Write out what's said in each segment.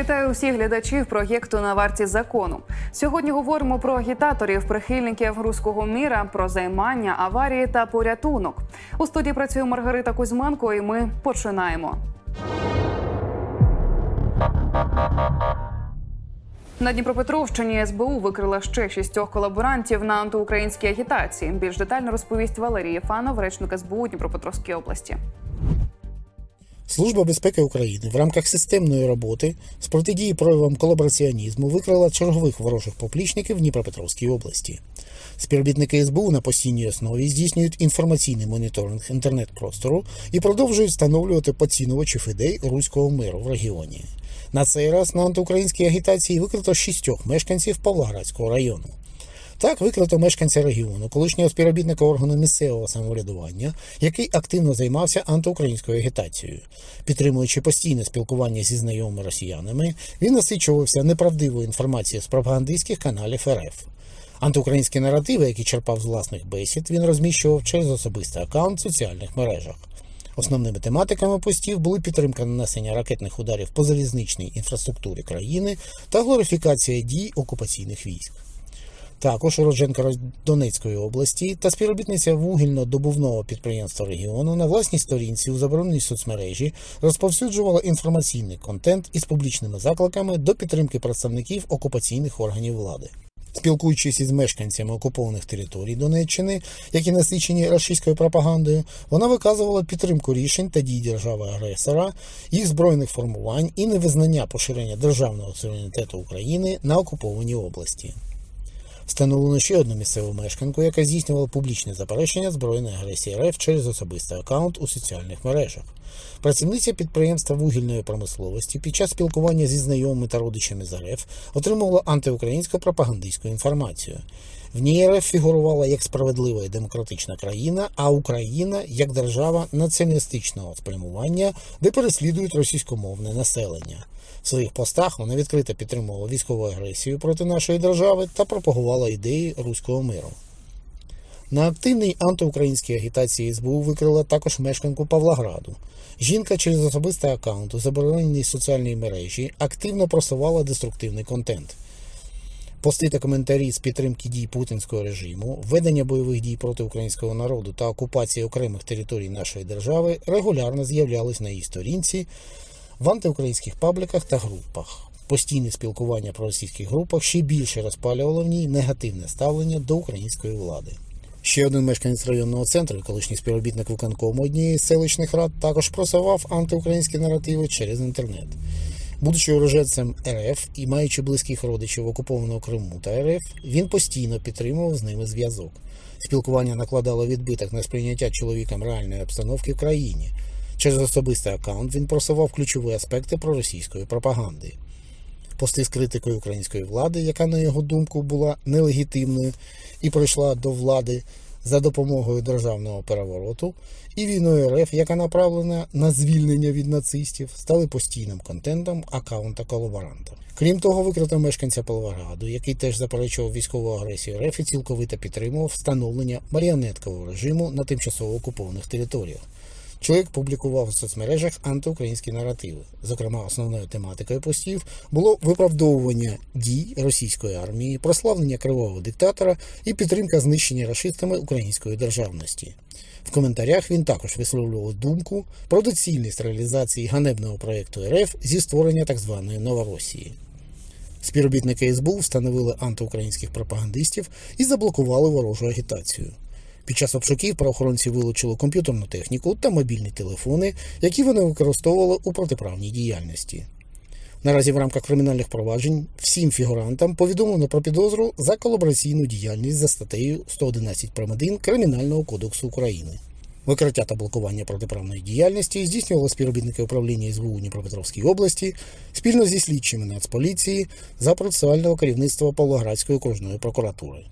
Вітаю усіх глядачів проєкту на варті закону. Сьогодні говоримо про агітаторів, прихильників руського міра, про займання, аварії та порятунок. У студії працює Маргарита Кузьменко, і ми починаємо. На Дніпропетровщині СБУ викрила ще шістьох колаборантів на антиукраїнській агітації. Більш детально розповість Валерій Єфанов, речник СБУ Дніпропетровської області. Служба безпеки України в рамках системної роботи з протидії проявам колабораціонізму викрила чергових ворожих поплічників в Дніпропетровській області. Співробітники СБУ на постійній основі здійснюють інформаційний моніторинг інтернет-простору і продовжують встановлювати поцінувачів ідей руського миру в регіоні. На цей раз на антиукраїнській агітації викрито шістьох мешканців Павлоградського району. Так викрито мешканця регіону, колишнього співробітника органу місцевого самоврядування, який активно займався антиукраїнською агітацією. Підтримуючи постійне спілкування зі знайомими росіянами, він насичувався неправдивою інформацією з пропагандистських каналів РФ. Антиукраїнські наративи, які черпав з власних бесід, він розміщував через особистий аккаунт в соціальних мережах. Основними тематиками постів були підтримка нанесення ракетних ударів по залізничній інфраструктурі країни та глорифікація дій окупаційних військ. Також уродженка Донецької області та співробітниця вугільно-добувного підприємства регіону на власній сторінці у забороненій соцмережі розповсюджувала інформаційний контент із публічними закликами до підтримки представників окупаційних органів влади. Спілкуючись із мешканцями окупованих територій Донеччини, які насичені російською пропагандою, вона виказувала підтримку рішень та дій держави-агресора, їх збройних формувань і невизнання поширення державного суверенітету України на окупованій області. Встановлено ще одну місцеву мешканку, яка здійснювала публічне заперечення збройної агресії РФ через особистий аккаунт у соціальних мережах. Працівниця підприємства вугільної промисловості під час спілкування зі знайомими та родичами з РФ отримувала антиукраїнську пропагандистську інформацію. В ній РФ фігурувала як справедлива і демократична країна, а Україна як держава націоналістичного спрямування, де переслідують російськомовне населення. В своїх постах вона відкрито підтримувала військову агресію проти нашої держави та пропагувала ідеї руського миру. На активній антиукраїнській агітації СБУ викрила також мешканку Павлограду. Жінка через особистий аккаунт у забороненій соціальній мережі активно просувала деструктивний контент. Пости та коментарі з підтримки дій путінського режиму, ведення бойових дій проти українського народу та окупації окремих територій нашої держави регулярно з'являлись на її сторінці в антиукраїнських пабліках та групах. Постійне спілкування про російських групах ще більше розпалювало в ній негативне ставлення до української влади. Ще один мешканець районного центру, колишній співробітник виконкому однієї з селищних рад, також просував антиукраїнські наративи через інтернет. Будучи уроженцем РФ і маючи близьких родичів в окупованому Криму та РФ, він постійно підтримував з ними зв'язок. Спілкування накладало відбиток на сприйняття чоловіком реальної обстановки в країні. Через особистий аккаунт він просував ключові аспекти проросійської пропаганди. Пости з критикою української влади, яка, на його думку, була нелегітимною і прийшла до влади за допомогою державного перевороту, і війною РФ, яка направлена на звільнення від нацистів, стали постійним контентом аккаунта колаборанта. Крім того, викрито мешканця Павлограду, який теж заперечував військову агресію РФ і цілковито підтримував встановлення маріонеткового режиму на тимчасово окупованих територіях. Чоловік публікував у соцмережах антиукраїнські наративи. Зокрема, основною тематикою постів було виправдовування дій російської армії, прославлення кривого диктатора і підтримка знищення рашистами української державності. В коментарях він також висловлював думку про доцільність реалізації ганебного проєкту РФ зі створення так званої Новоросії. Співробітники СБУ встановили антиукраїнських пропагандистів і заблокували ворожу агітацію. Під час обшуків правоохоронці вилучили комп'ютерну техніку та мобільні телефони, які вони використовували у протиправній діяльності. Наразі в рамках кримінальних проваджень всім фігурантам повідомлено про підозру за колабораційну діяльність за статтею 111 прим. 1 Кримінального кодексу України. Викриття та блокування протиправної діяльності здійснювали співробітники управління СБУ Дніпропетровській області спільно зі слідчими Нацполіції за процесуального керівництва Павлоградської окружної прокуратури.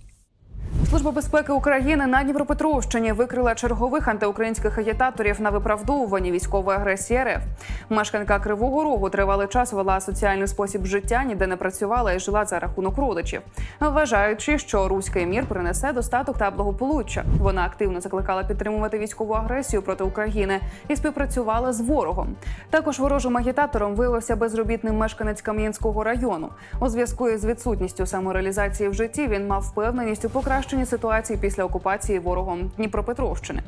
Служба безпеки України на Дніпропетровщині викрила чергових антиукраїнських агітаторів на виправдовуванні військової агресії РФ. Мешканка Кривого Рогу тривалий час вела соціальний спосіб життя, ніде не працювала і жила за рахунок родичів, вважаючи, що руський мір принесе достаток та благополуччя. Вона активно закликала підтримувати військову агресію проти України і співпрацювала з ворогом. Також ворожим агітатором виявився безробітний мешканець Кам'янського району. У зв'язку із відсутністю самореалізації в житті він мав впевненість у покращенні ситуації після окупації ворогом Дніпропетровщини.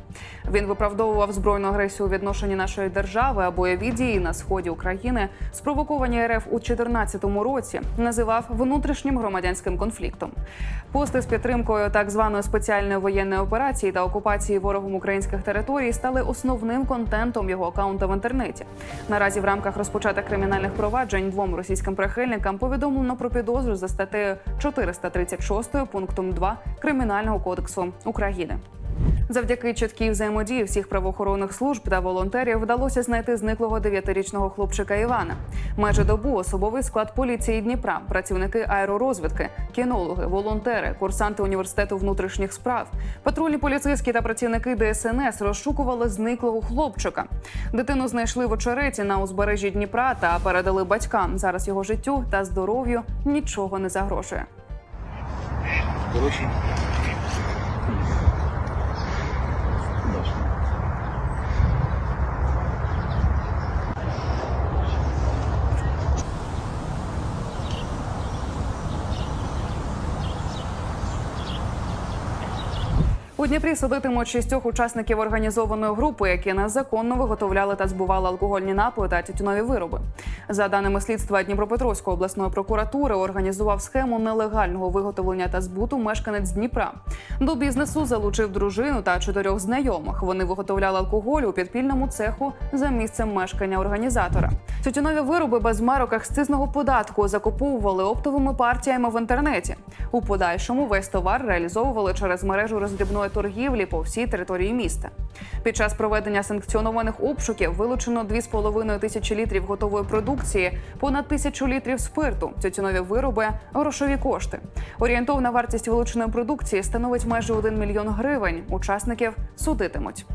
Він виправдовував збройну агресію у відношенні нашої держави а бойові дії на сході України, спровоковані РФ у 2014 році, називав внутрішнім громадянським конфліктом. Пости з підтримкою так званої спеціальної воєнної операції та окупації ворогом українських територій стали основним контентом його акаунта в інтернеті. Наразі в рамках розпочатих кримінальних проваджень двом російським прихильникам повідомлено про підозру за статтею 436 пунктом 2 Кримінального кодексу України. Завдяки чіткій взаємодії всіх правоохоронних служб та волонтерів вдалося знайти зниклого дев'ятирічного хлопчика Івана. Майже добу особовий склад поліції Дніпра, працівники аеророзвідки, кінологи, волонтери, курсанти університету внутрішніх справ, патрульні поліцейські та працівники ДСНС розшукували зниклого хлопчика. Дитину знайшли в очереті на узбережжі Дніпра та передали батькам. Зараз його життю та здоров'ю нічого не загрожує. Короче. У Дніпрі судитимуть шістьох учасників організованої групи, які незаконно виготовляли та збували алкогольні напої та тютюнові вироби. За даними слідства Дніпропетровської обласної прокуратури, організував схему нелегального виготовлення та збуту мешканець Дніпра. До бізнесу залучив дружину та чотирьох знайомих. Вони виготовляли алкоголь у підпільному цеху за місцем мешкання організатора. Тютюнові вироби без марок акцизного податку закуповували оптовими партіями в інтернеті. У подальшому весь товар реалізовували через мережу роздрібної торгівлі по всій території міста. Під час проведення санкціонованих обшуків вилучено 2,5 тисячі літрів готової продукції, понад тисячу літрів спирту, тютюнові вироби, грошові кошти. Орієнтовна вартість вилученої продукції становить майже 1 мільйон гривень. Учасників судитимуть.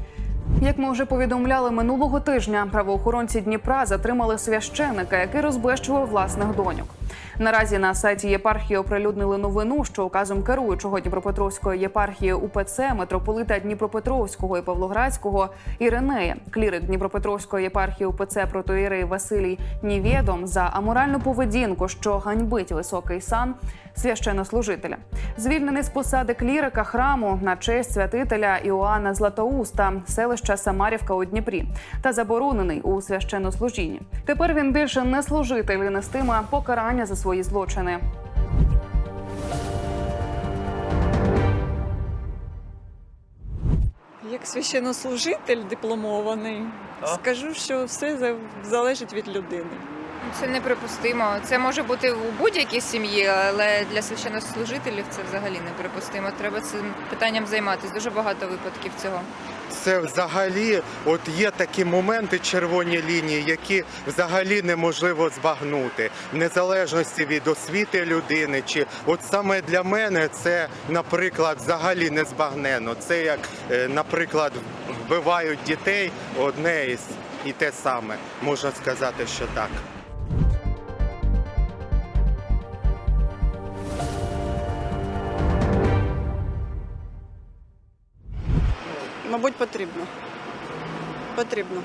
Як ми вже повідомляли минулого тижня, правоохоронці Дніпра затримали священика, який розбещував власних доньок. Наразі на сайті єпархії оприлюднили новину, що указом керуючого Дніпропетровської єпархії УПЦ митрополита Дніпропетровського і Павлоградського Іринея, клірик Дніпропетровської єпархії УПЦ протоїрей Василій Нівєдом за аморальну поведінку, що ганьбить високий сан священнослужителя. Звільнений з посади клірика храму на честь святителя Іоанна Златоуста, селища Самарівка у Дніпрі, та заборонений у священнослужінні. Тепер він більше не служитель і нестиме покарання за свої злочини. Як священнослужитель дипломований, скажу, що все залежить від людини. Це неприпустимо. Це може бути у будь-якій сім'ї, але для священнослужителів це взагалі неприпустимо. Треба цим питанням займатися. Дуже багато випадків цього. Це взагалі, от є такі моменти, червоні лінії, які взагалі неможливо збагнути, в незалежності від освіти людини. Чи от саме для мене це, наприклад, взагалі не збагнено. Це як, е, наприклад, вбивають дітей одне із і те саме. Можна сказати, що так. Мабуть, потрібно. Потрібно.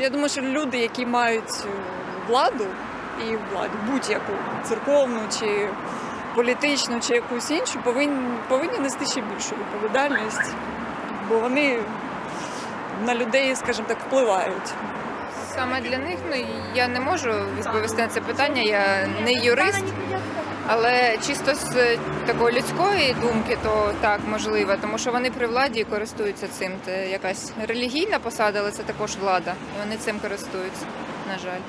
Я думаю, що люди, які мають е, владу і владу, будь-яку церковну чи політичну, чи якусь іншу, повинні, повинні нести ще більшу відповідальність, бо вони на людей, скажімо так, впливають. Саме для них ну я не можу відповісти на це питання. Я не юрист, але чисто з е, такої людської думки, то так можливо, тому що вони при владі користуються цим. Це якась релігійна посада, але це також влада, і вони цим користуються. На жаль.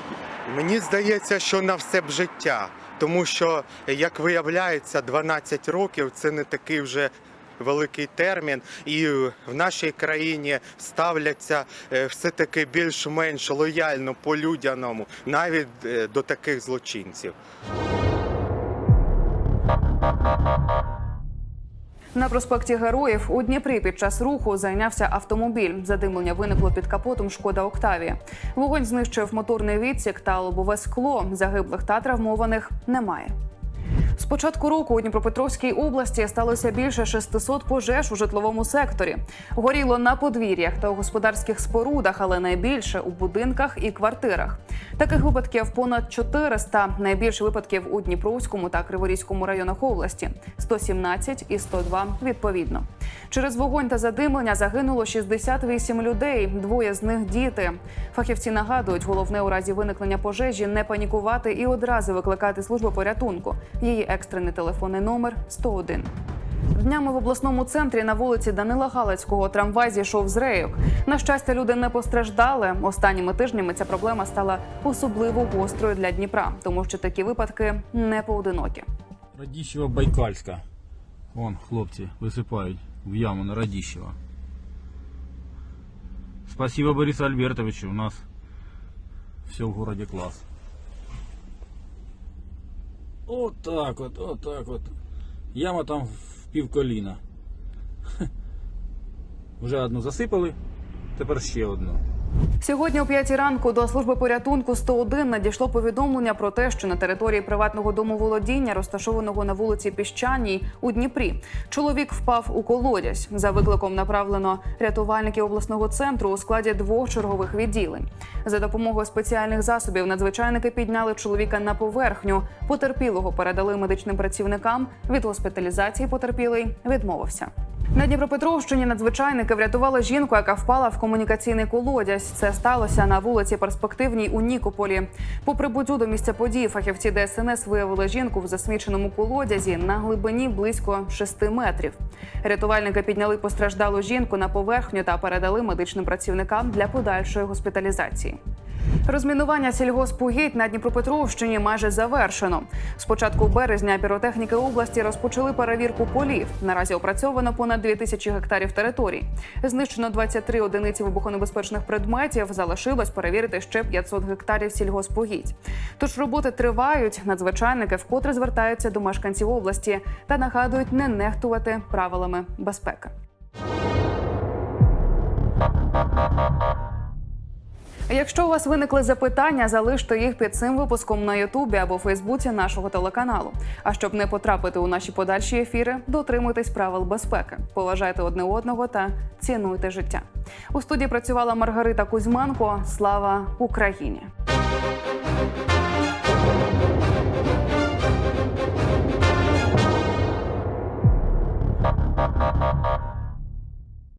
Мені здається, що на все б життя, тому що, як виявляється, 12 років це не такий вже великий термін, і в нашій країні ставляться е, все-таки більш-менш лояльно по-людяному, навіть е, до таких злочинців. На проспекті Героїв у Дніпрі під час руху зайнявся автомобіль. Задимлення виникло під капотом Шкода Октавія. Вогонь знищив моторний відсік та лобове скло. Загиблих та травмованих немає. З початку року у Дніпропетровській області сталося більше 600 пожеж у житловому секторі. Горіло на подвір'ях та у господарських спорудах, але найбільше у будинках і квартирах. Таких випадків понад 400. Найбільше випадків у Дніпровському та Криворізькому районах області 117 і 102 відповідно. Через вогонь та задимлення загинуло 68 людей. Двоє з них діти. Фахівці нагадують, головне у разі виникнення пожежі не панікувати і одразу викликати службу порятунку. Її екстрений телефонний номер 101. Днями в обласному центрі на вулиці Данила Галицького трамвай зійшов з рейок. На щастя, люди не постраждали. Останніми тижнями ця проблема стала особливо гострою для Дніпра, тому що такі випадки не поодинокі. Радіщева Байкальська. Вон, хлопці висипають в яму на Радіщева. Спасибо Борису Альбертовичу, у нас все в городе класс. Отак от. так вот. Яма там в півколіна. коліна. Вже одну засипали, тепер ще одну. Сьогодні о 5 ранку до служби порятунку 101 надійшло повідомлення про те, що на території приватного домоволодіння, розташованого на вулиці Піщаній у Дніпрі, чоловік впав у колодязь. За викликом направлено рятувальників обласного центру у складі двох чергових відділень. За допомогою спеціальних засобів надзвичайники підняли чоловіка на поверхню. Потерпілого передали медичним працівникам. Від госпіталізації потерпілий відмовився. На Дніпропетровщині надзвичайники врятували жінку, яка впала в комунікаційний колодязь. Це сталося на вулиці Перспективній у Нікополі. По прибуттю до місця події фахівці ДСНС виявили жінку в засміченому колодязі на глибині близько 6 метрів. Рятувальники підняли постраждалу жінку на поверхню та передали медичним працівникам для подальшої госпіталізації. Розмінування сільгоспугідь на Дніпропетровщині майже завершено. З початку березня піротехніки області розпочали перевірку полів. Наразі опрацьовано понад 2 тисячі гектарів територій. Знищено 23 одиниці вибухонебезпечних предметів. Залишилось перевірити ще 500 гектарів сільгоспугідь. Тож роботи тривають. Надзвичайники вкотре звертаються до мешканців області та нагадують не нехтувати правилами безпеки. Якщо у вас виникли запитання, залиште їх під цим випуском на Ютубі або Фейсбуці нашого телеканалу. А щоб не потрапити у наші подальші ефіри, дотримуйтесь правил безпеки, поважайте одне одного та цінуйте життя. У студії працювала Маргарита Кузьменко. Слава Україні!